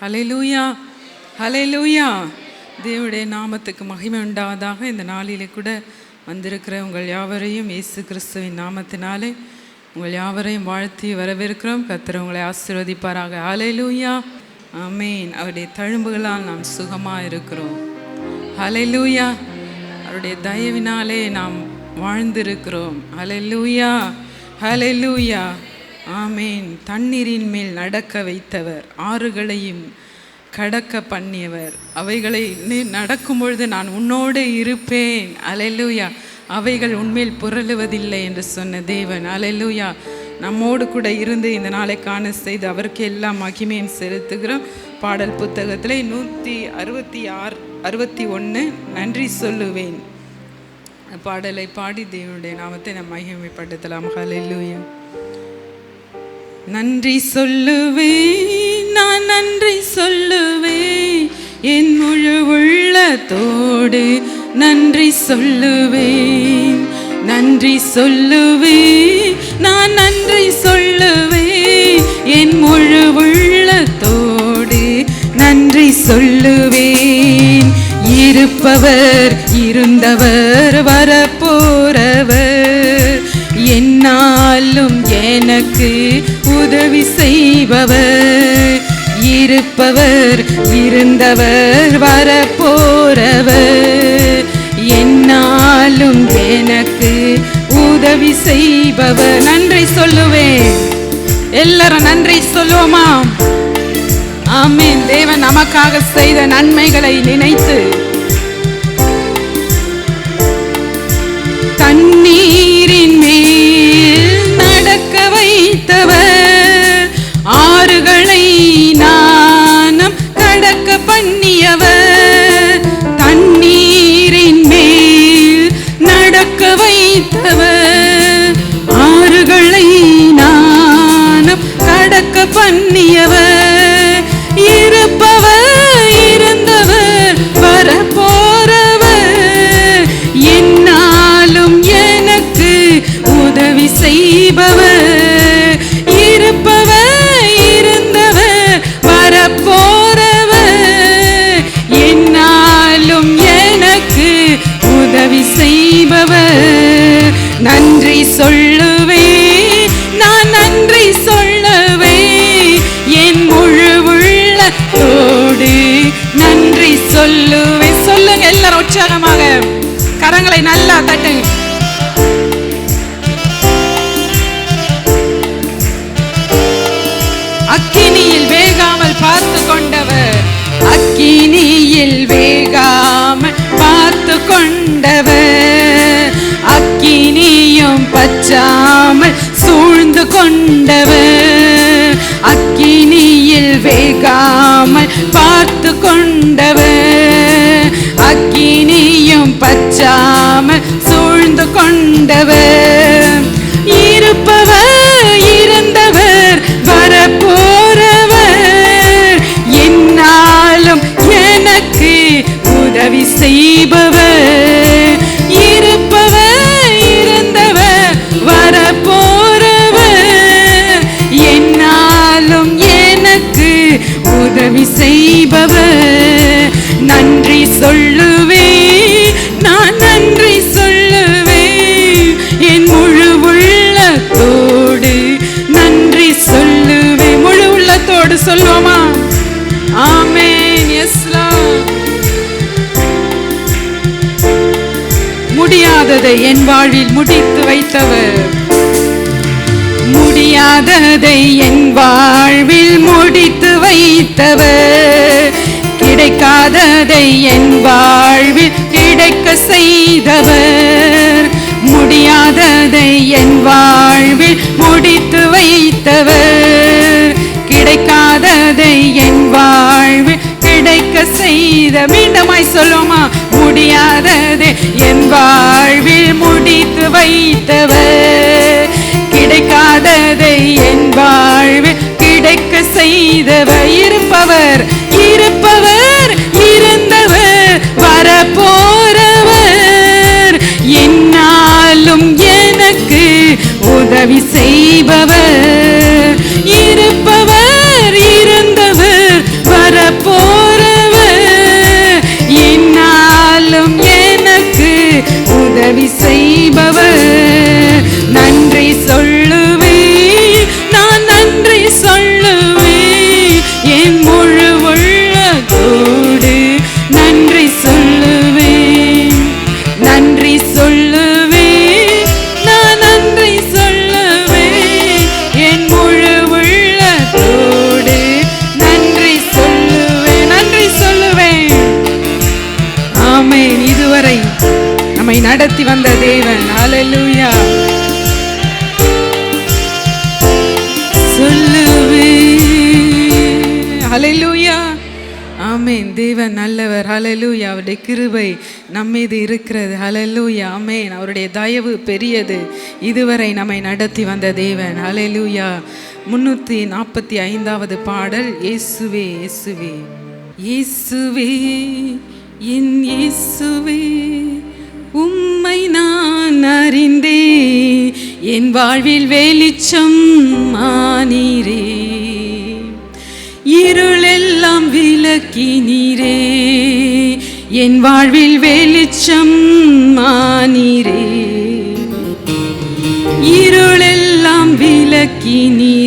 Hallelujah hallelujah தேவடைய நாமத்துக்கு மகிமை உண்டாவதாக இந்த நாளிலே கூட வந்திருக்கிற உங்கள் யாவரையும் இயேசு கிறிஸ்துவின் நாமத்தினாலே உங்கள் யாவரையும் வாழ்த்தி வரவேற்கிறோம். கத்திர உங்களை ஆசீர்வதிப்பாராக. Hallelujah amen. அவருடைய தழும்புகளால் நாம் சுகமாக இருக்கிறோம் ஹலெலூயா அவருடைய தயவினாலே நாம் வாழ்ந்திருக்கிறோம். Hallelujah hallelujah amen. தண்ணீரின் மேல் நடக்க வைத்தவர் ஆறுகளையும் கடக்க பண்ணியவர். அவைகளை நீ நடக்கும் பொழுது நான் உன்னோடு இருப்பேன். அலையலூயா அவைகள் உண்மையில் புரளுவதில்லை என்று சொன்ன தேவன். அலையலூயா நம்மோடு கூட இருந்து இந்த நாளை காண செய்து அவருக்கு எல்லா மகிமையும் செலுத்துகிறோம். பாடல் புத்தகத்தில் நூற்றி அறுபத்தி ஆறு அறுபத்தி ஒன்று நன்றி சொல்லுவேன். பாடலை பாடி தேவனுடைய நாமத்தை நம் மகிமைப்படுத்தலாம். ஹalleluya நன்றி சொல்லுவேன் நான் நன்றி சொல்லுவேன். என் முழு உள்ளத்தோடு நன்றி சொல்லுவேன். நன்றி சொல்லுவேன் நான் நன்றி சொல்லுவேன். என் முழு உள்ளத்தோடு நன்றி சொல்லுவேன். இருப்பவர் இருந்தவர் வரப்போறவர். என்னாலும் எனக்கு உதவி செய்பவர். இருப்பவர் இருந்தவர் வரப்போறவர். என்னாலும் எனக்கு உதவி செய்பவர். நன்றி சொல்லுவேன். எல்லாரும் நன்றி சொல்லுவோமா? ஆமென். தேவன் நமக்காக செய்த நன்மைகளை நினைத்து. தண்ணீரின் மேல் நடக்க வைத்தவர். பண்ணியவர் உற்சாகமாக கரங்களை நல்லா தட்டுங்க அக்கினியில் வேகாமல் பார்த்து கொண்டவர் அக்கினியில் வேகாமல் பார்த்து கொண்டவர் அக்கினியும் பச்சாமல் சூழ்ந்து கொண்டவர் அக்கினியில் வேகாமல் பார்த்து கொண்டவர். சூழ்ந்து இருப்பவர் இருந்தவர் வரப்போறவர். என்னாலும் எனக்கு உதவி செய்பவர். இருப்பவர் இருந்தவர் வரப்போறவர். என்னாலும் எனக்கு உதவி செய்பவர். நன்றி சொல்லு முடியாததை என் வாழ்வில் முடித்து வைத்தவர். முடியாததை என் வாழ்வில் முடித்து வைத்தவர். கிடைக்காததை என் வாழ்வில் கிடைக்க செய்தவர். முடியாததை என் வாழ்வில் முடித்து வைத்தவர். கிடைக்காததை என் வாழ்வில் கிடைக்க செய்த. மீண்டமாய் சொல்லுமா முடியாததை என் வாழ் முடித்து வைத்தவர். கிடைக்காததை என் வாழ்வில் கிடைக்க செய்தவர் இருப்பவர். ஹலெலூயா ஆமேன் தேவன் நல்லவர். ஹலலூயா அவருடைய கிருபை நம்மீது இருக்கிறது. ஹலலூயா ஆமேன் அவருடைய தயவு பெரியது. இதுவரை நம்மை நடத்தி வந்த தேவன். ஹலலூயா முன்னூற்றி நாற்பத்தி ஐந்தாவது பாடல். இயேசுவே இயேசுவே. இயேசுவே என் இயேசுவே உம்மை நான் அறிந்தே என் வாழ்வில் வெளிச்சம் மானீரே இருளெல்லாம் விளக்கினீரே என் வாழ்வில் வெளிச்சம் மானீரே. இருளெல்லாம் விளக்கினீர்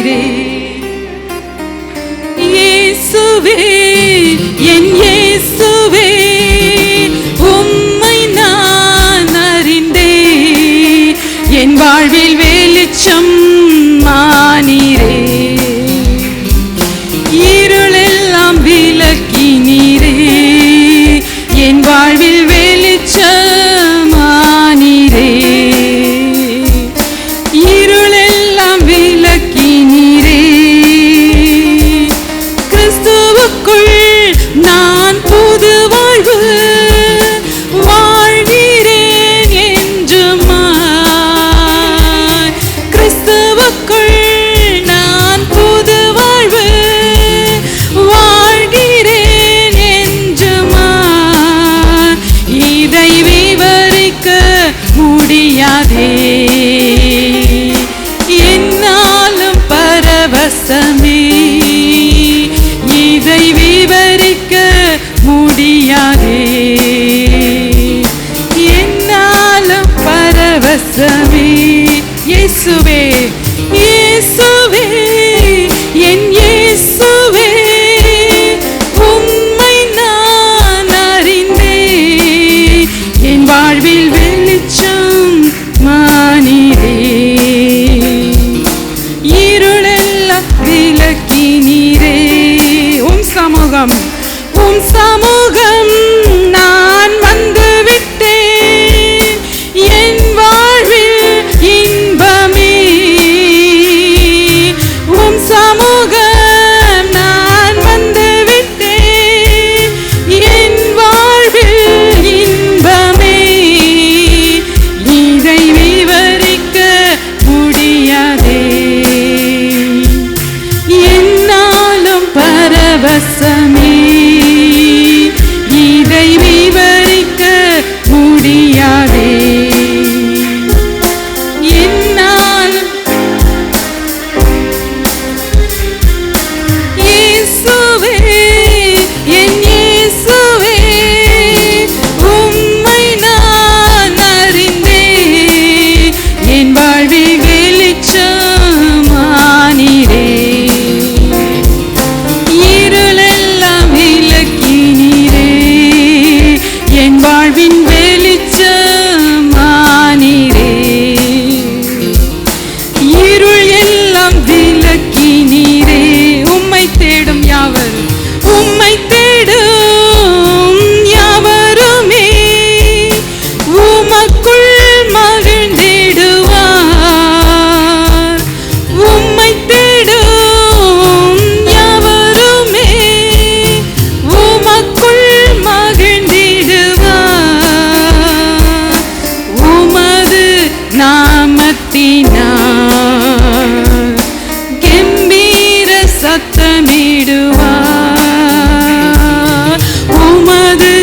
சத்தமிடுவார் உமது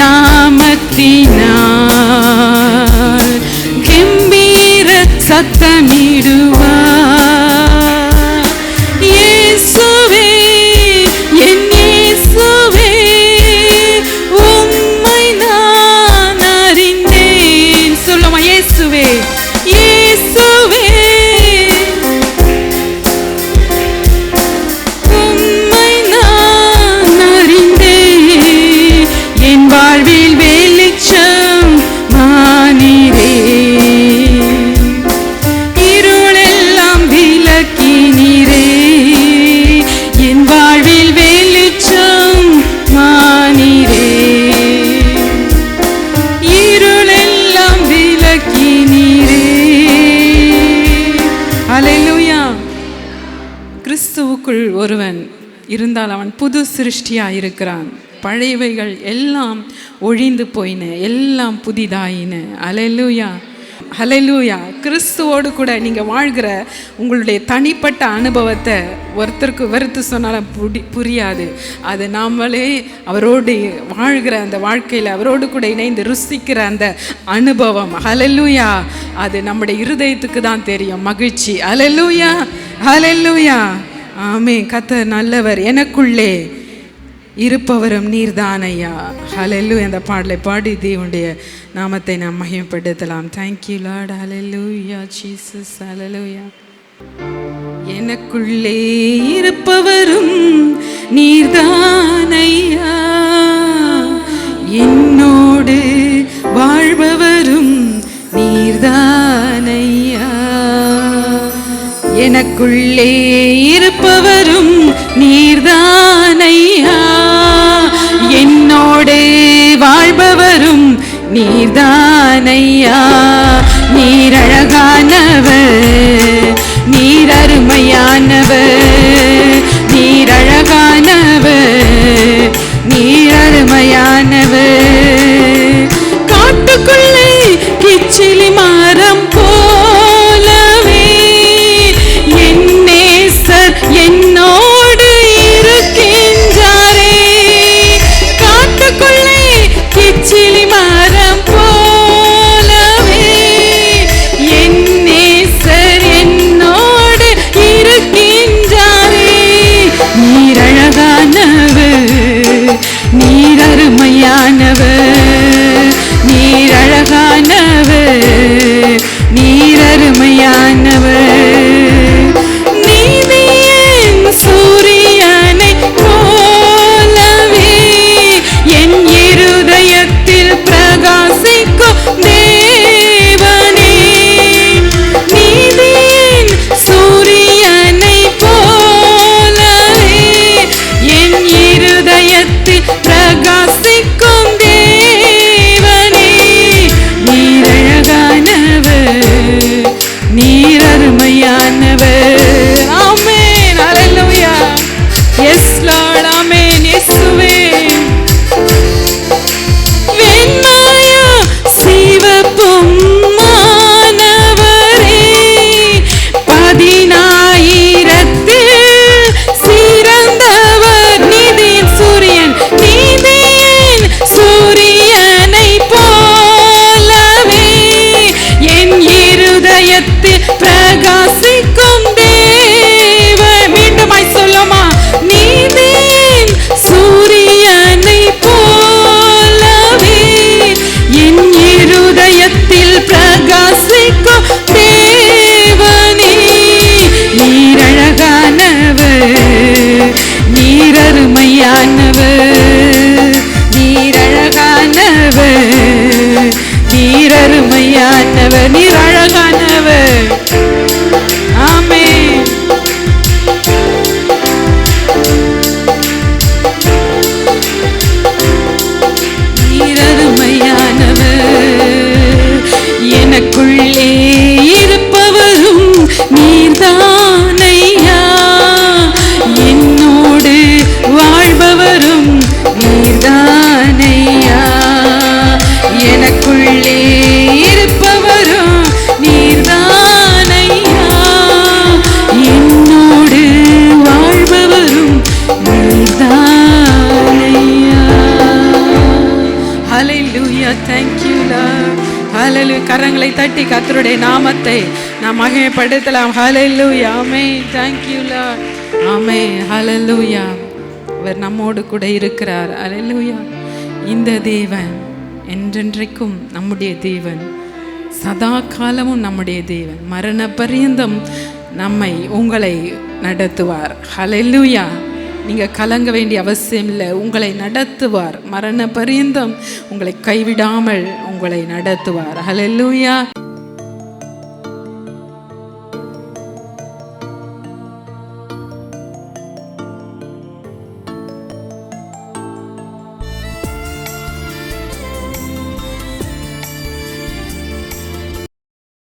நாமத்தினா கிறிஸ்துவுக்குள் ஒருவன் இருந்தால் அவன் புது சிருஷ்டியாக இருக்கிறான் பழையவைகள் எல்லாம் ஒழிந்து போயின எல்லாம் புதிதாயின. அலலூயா ஹலலூயா கிறிஸ்துவோடு கூட நீங்கள் வாழ்கிற உங்களுடைய தனிப்பட்ட அனுபவத்தை ஒருத்தருக்கு வெறுத்து சொன்னாலும் புடி புரியாது. அது நாமளே அவரோடு வாழ்கிற அந்த வாழ்க்கையில் அவரோடு கூட இணைந்து ருசிக்கிற அந்த அனுபவம். ஹலலூயா அது நம்முடைய இருதயத்துக்கு தான் தெரியும். மகிழ்ச்சி. ஹலலூயா ஹலலூயா ஆமே கத்த நல்லவர். எனக்குள்ளே இருப்பவரும் நீர்தான் ஐயா. ஹலெல்லு அந்த பாடலை பாடி தேவனுடைய நாமத்தை நாம் மகிமைப்படுத்தலாம். Thank you Lord hallelujah Jesus hallelujah எனக்குள்ளே இருப்பவரும் நீர்தானையா என்னோடு வாழ்பவரும் நீர்தானையா எனக்குள்ளே இருப்பவரும் நீர்தானையா நீர்தானையா கரங்களை தட்டி கத்தருடைய நாமத்தை நாம் மகிமைப்படுத்தலாம். ஹalleluya ஆமென் தேங்க்யூலா ஆமே ஹலல்லூயா அவர் நம்மோடு கூட இருக்கிறார். அலல்லூயா இந்த தேவன் என்றென்றைக்கும் நம்முடைய தேவன். சதா காலமும் நம்முடைய தேவன். மரண பரியந்தம் நம்மை உங்களை நடத்துவார். ஹலல்லூயா நீங்கள் கலங்க வேண்டிய அவசியம் இல்லை. உங்களை நடத்துவார். மரண பரியந்தம் உங்களை கைவிடாமல் உங்களை நடத்துவார். ஹalleluya